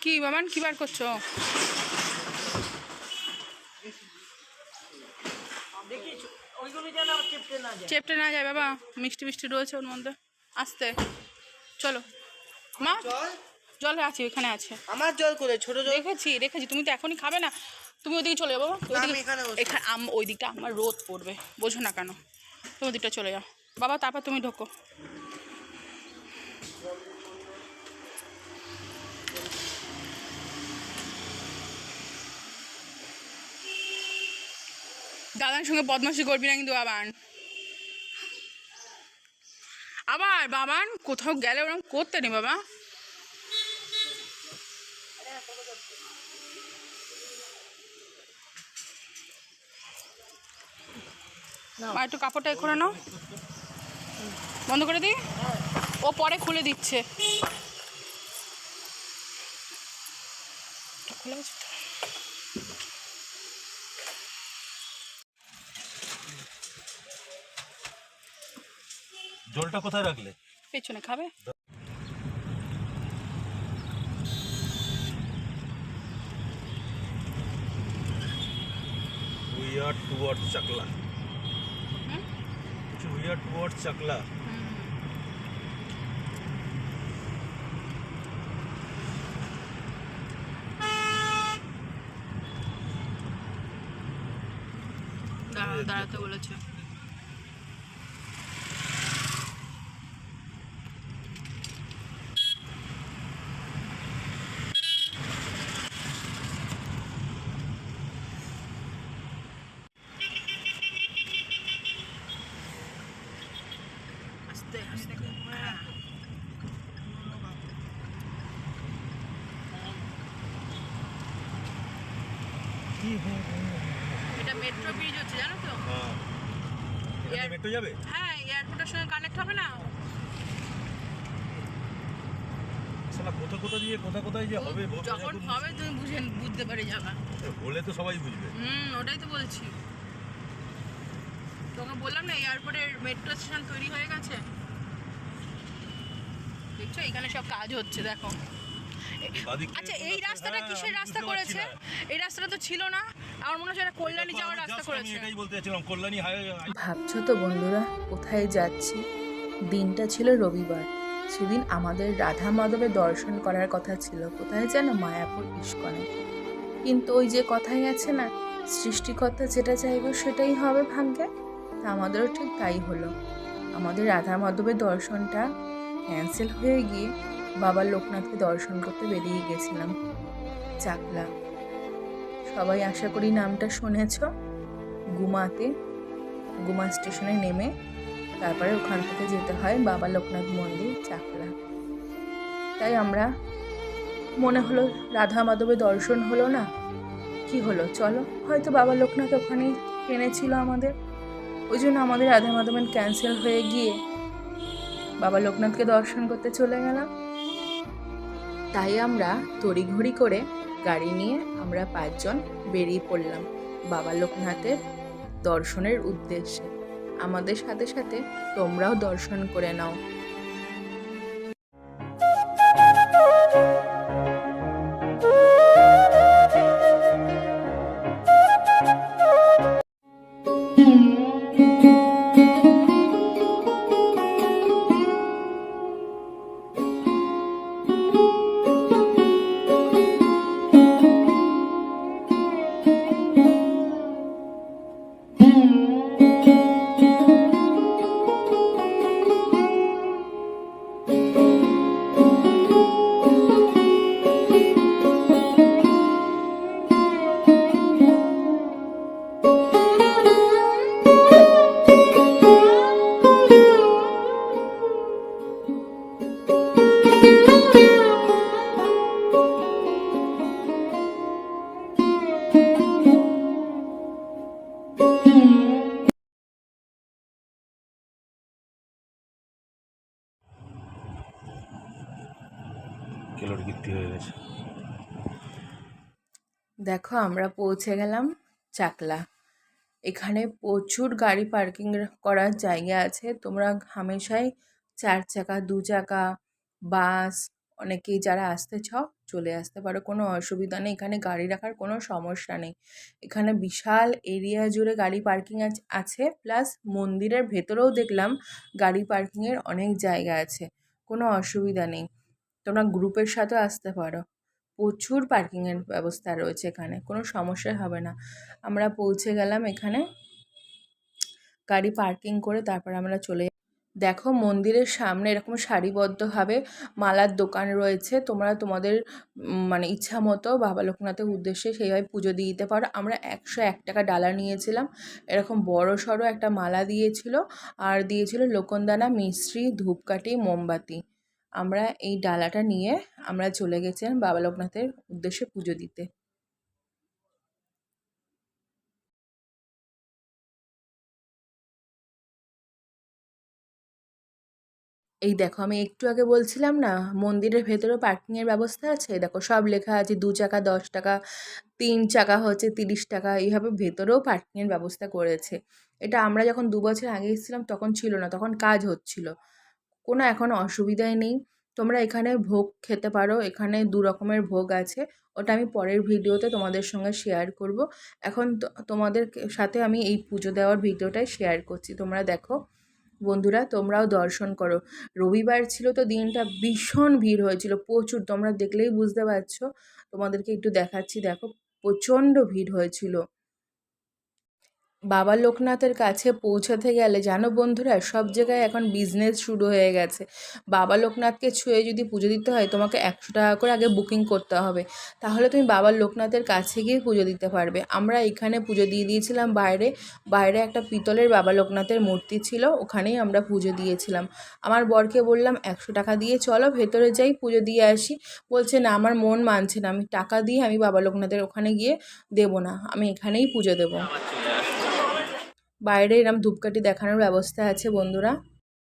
কি বাবান কি বার করছ? চেপটে না যায় বাবা। মিষ্টি মিষ্টি রয়েছে ওর মধ্যে। আসতে। চলো। মা? জল? আছে ওখানে আছে। আমার জল করে ছোট জল? রেখেছি রেখেছি। তুমি তো এখনই খাবে না। তুমি ওদিকে চলে যাব ওইদিকে এখানে এখানে আম- ওই দিকটা আমার রোদ পড়বে। বোঝো না কেন। তুমি ওদিকটা চলে যাও। বাবা তারপর তুমি ঢোকো। দাদার সঙ্গে বদমাশি করবি না কিন্তু বাবান। আবার বাবান কোথাও গেলে ওরকম করতে নেই বাবা। মা একটু কাপড়টা করে নাও। বন্ধ করে দিই? ও পরে খুলে দিচ্ছে। খুলে গেছে? জলটা কোথায় রাখলে? পেছনে খাবে? উই আর টুয়ার্ড চাকলা হুম? উই আর টুয়ার্ড চাকলা দাঁড়া- দাঁড়াতে বলেছে আস্তে আস্তে হ্যাঁ। এটা মেট্রো ব্রিজ হচ্ছে জানো তো? হ্যাঁ। মেট্রো যাবে? হ্যাঁ এয়ারপোর্টের সঙ্গে কানেক্ট হবে না? সালা কোথা কোথা দিয়ে কোথা কোথায় যে হবে যখন হবে তুমি বুঝে বুঝতে পারে যাবা। বলে তো সবাই বুঝবে। হুম ওটাই তো বলছি। তোকে বললাম না এয়ারপোর্টের মেট্রো স্টেশন তৈরি হয়ে গেছে? দেখছ এখানে সব কাজ হচ্ছে দেখো। আচ্ছা এই রাস্তাটা হ্যাঁ, কিসের রাস্তা করেছে? এই রাস্তাটা তো ছিল না। আমার মনে হচ্ছে এটা কল্যাণী যাওয়ার রাস্তা করেছে। এটাই বলতে চাচ্ছিলাম কল্যাণী হাইওয়ে ভাবছ তো বন্ধুরা কোথায় যাচ্ছি? দিনটা ছিল রবিবার। সেদিন আমাদের রাধা মাধবের দর্শন করার কথা ছিল। কোথায় যেন মায়াপুর ইস্কনে। কিন্তু ওই যে কথাই আছে না সৃষ্টিকর্তা যেটা চাইবে সেটাই হবে ভাগ্যে। তা আমাদেরও ঠিক তাই হলো। আমাদের রাধা মাধবের দর্শনটা ক্যান্সেল হয়ে গিয়ে বাবা লোকনাথকে দর্শন করতে বেরিয়ে গেছিলাম। চাকলা, সবাই আশা করি নামটা শুনেছ। গুমাতে, গুমা স্টেশনে নেমে তারপরে ওখান থেকে যেতে হয় বাবা লোকনাথ মন্দির, চাকলা। তাই আমরা, মনে হলো রাধা মাধবের দর্শন হলো না। কি হলো? চলো, হয়তো বাবা লোকনাথ ওখানেই টেনেছিল আমাদের। ওই জন্য আমাদের রাধা মাধবের ক্যান্সেল হয়ে গিয়ে বাবা লোকনাথকে দর্শন করতে চলে গেলাম। তাই আমরা তড়িঘড়ি করে গাড়ি নিয়ে আমরা পাঁচজন বেরিয়ে পড়লাম বাবা লোকনাথের দর্শনের উদ্দেশ্যে। আমাদের সাথে সাথে তোমরাও দর্শন করে নাও। কিলোর কীর্তি হয়ে গেছে। দেখো, আমরা পৌঁছে গেলাম চাকলা। এখানে প্রচুর গাড়ি পার্কিং করার জায়গা আছে। তোমরা হামেশাই চার চাকা, দু চাকা, বাস, অনেকেই যারা আসতে চাও, চলে আসতে পারো। কোনো অসুবিধা নেই। এখানে গাড়ি রাখার কোনো সমস্যা নেই। এখানে বিশাল এরিয়া জুড়ে গাড়ি পার্কিং আছে প্লাস মন্দিরের ভেতরেও দেখলাম গাড়ি পার্কিংয়ের অনেক জায়গা আছে। কোনো অসুবিধা নেই। তোমরা গ্রুপের সাথেও আসতে পারো। প্রচুর পার্কিংয়ের ব্যবস্থা রয়েছে এখানে, কোনো সমস্যা হবে না। আমরা পৌঁছে গেলাম এখানে। গাড়ি পার্কিং করে তারপর আমরা চলে দেখো মন্দিরের সামনে এরকম সারিবদ্ধভাবে মালার দোকান রয়েছে। তোমরা তোমাদের মানে ইচ্ছা মতো বাবা লোকনাথের উদ্দেশ্যে সেইভাবে পুজো দিয়ে দিতে পারো। আমরা একশো এক টাকা ডালা নিয়েছিলাম। এরকম বড় সড়ো একটা মালা দিয়েছিল। আর দিয়েছিল লোকনদানা মিশ্রি ধূপকাঠি, মোমবাতি। আমরা এই ডালাটা নিয়ে আমরা চলে গেছিলাম বাবা লোকনাথের উদ্দেশ্যে পুজো দিতে। এই দেখো, আমি একটু আগে বলছিলাম না, মন্দিরের ভেতরেও পার্কিংয়ের ব্যবস্থা আছে? দেখো, সব লেখা আছে, দু চাকা, দশ টাকা, তিন চাকা হচ্ছে, তিরিশ টাকা, এইভাবে ভেতরেও পার্কিংয়ের ব্যবস্থা করেছে। এটা আমরা যখন দু বছর আগে এসেছিলাম, তখন ছিল না, তখন কাজ হচ্ছিল। কোনো এখন অসুবিধাই নেই। তোমরা এখানে ভোগ খেতে পারো, এখানে দু রকমের ভোগ আছে। ওটা আমি পরের ভিডিওতে তোমাদের সঙ্গে শেয়ার করব। এখন তোমাদের সাথে আমি এই পুজো দেওয়ার ভিডিওটাই শেয়ার করছি। তোমরা দেখো, বন্ধুরা, তোমরাও দর্শন করো। রবিবার ছিল তো দিনটা ভীষণ ভিড় হয়েছিল, প্রচুর। তোমরা দেখলেই বুঝতে পারছ। তোমাদেরকে একটু দেখাচ্ছি, দেখো, প্রচণ্ড ভিড় হয়েছিল। বাবা লোকনাথের কাছে পৌঁছাতে গেলে, জানো বন্ধুরা, সব জায়গায় এখন বিজনেস শুরু হয়ে গেছে। বাবা লোকনাথকে ছুঁয়ে যদি পুজো দিতে হয়, তোমাকে একশো টাকা করে আগে বুকিং করতে হবে। তাহলে তুমি বাবা লোকনাথের কাছে গিয়ে পুজো দিতে পারবে। আমরা এখানে পুজো দিয়ে দিয়েছিলাম বাইরে। বাইরে একটা পিতলের বাবা লোকনাথের মূর্তি ছিল, ওখানেই আমরা পুজো দিয়েছিলাম। আমার বরকে বললাম, একশো টাকা দিয়ে চলো, ভেতরে যাই, পুজো দিয়ে আসি। বলছে, না, আমার মন মানছে না। আমি টাকা দিয়ে আমি বাবা লোকনাথের ওখানে গিয়ে দেবো না। আমি এখানেই পুজো দেবো। বাইরে এরম ধূপকাঠি দেখানোর ব্যবস্থা আছে বন্ধুরা।